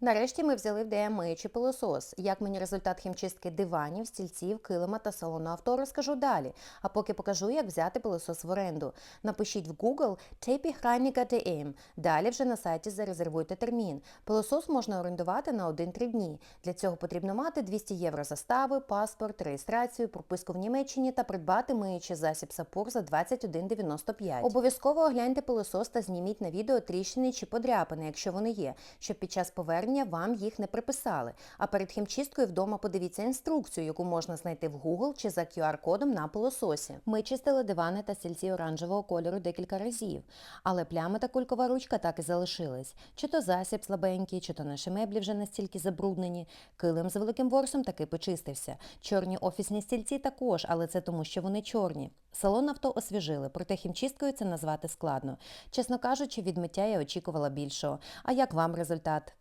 Нарешті ми взяли в ДМ миючий пилосос. Як мені результат хімчистки диванів, стільців, килима та салону авто розкажу далі. А поки покажу, як взяти пилосос в оренду. Напишіть в Google «Тепі Храніка ТМ». Далі вже на сайті зарезервуйте термін. Пилосос можна орендувати на 1-3 дні. Для цього потрібно мати 200 євро застави, паспорт, реєстрацію, прописку в Німеччині та придбати миючий засіб Сапур за 21,95. Обов'язково огляньте пилосос та зніміть на відео тріщини чи подряпини, якщо вони є, щоб під час повернення вам їх не приписали. А перед хімчисткою вдома подивіться інструкцію, яку можна знайти в Google чи за QR-кодом на пилососі. Ми чистили дивани та стільці оранжевого кольору декілька разів, але плями та кулькова ручка так і залишились. Чи то засіб слабенький, чи то наші меблі вже настільки забруднені. Килим з великим ворсом таки почистився. Чорні офісні стільці також, але це тому, що вони чорні. Салон авто освіжили, проте хімчисткою це назвати складно. Чесно кажучи, від миття я очікувала більшого. А як вам результат?